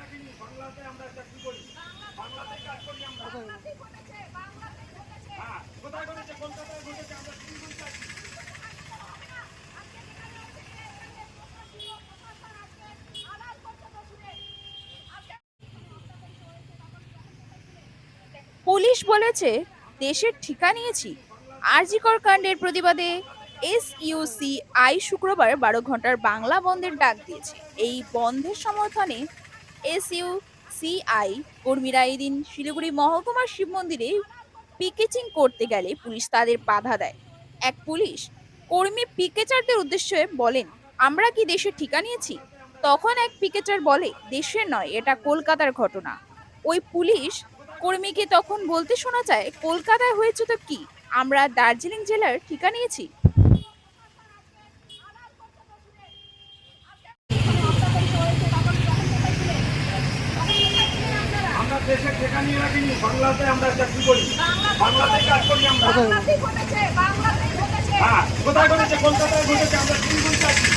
রাখিনি বাংলাতে আমরা চাকরি করি? বাংলাতে কাজ করি আমরা। হ্যাঁ কোথায় ঘটেছে? কলকাতায় ঘটেছে আমরা শিলিগুড়ি চাকরি পুলিশ বলেছে দেশের ঠিকা নিয়েছি। আরজিকর কাণ্ডের প্রতিবাদে এসইউসিআই শুক্রবার বারো ঘণ্টার বাংলা বন্ধের ডাক দিয়েছে। এই বন্ধের সমর্থনে এসইউসিআই কর্মীরা এদিন শিলিগুড়ি মহকুমার শিব মন্দিরে পিকেচিং করতে গেলে পুলিশ তাদের বাধা দেয়। এক পুলিশ কর্মী পিকেচারদের উদ্দেশ্যে বলেন, আমরা কি দেশের ঠিকা নিয়েছি? তখন এক পিকেচার বলে, দেশের নয়, এটা কলকাতার ঘটনা। ওই পুলিশ কর্মীকে তখন বলতে শোনা যায়, কলকাতায় হয়েছে তো কি? আমরা দার্জিলিং জেলার ঠিকা নিয়েছি? আমরা ঠেকা নিয়ে রাখিনি বাংলাতে আমরা চাকরি করি। বাংলাতে কাজ করি আমরা। হ্যাঁ কোথায় করেছে কলকাতায় ঘটেছে আমরা শিলিগুড়ি চাকরি।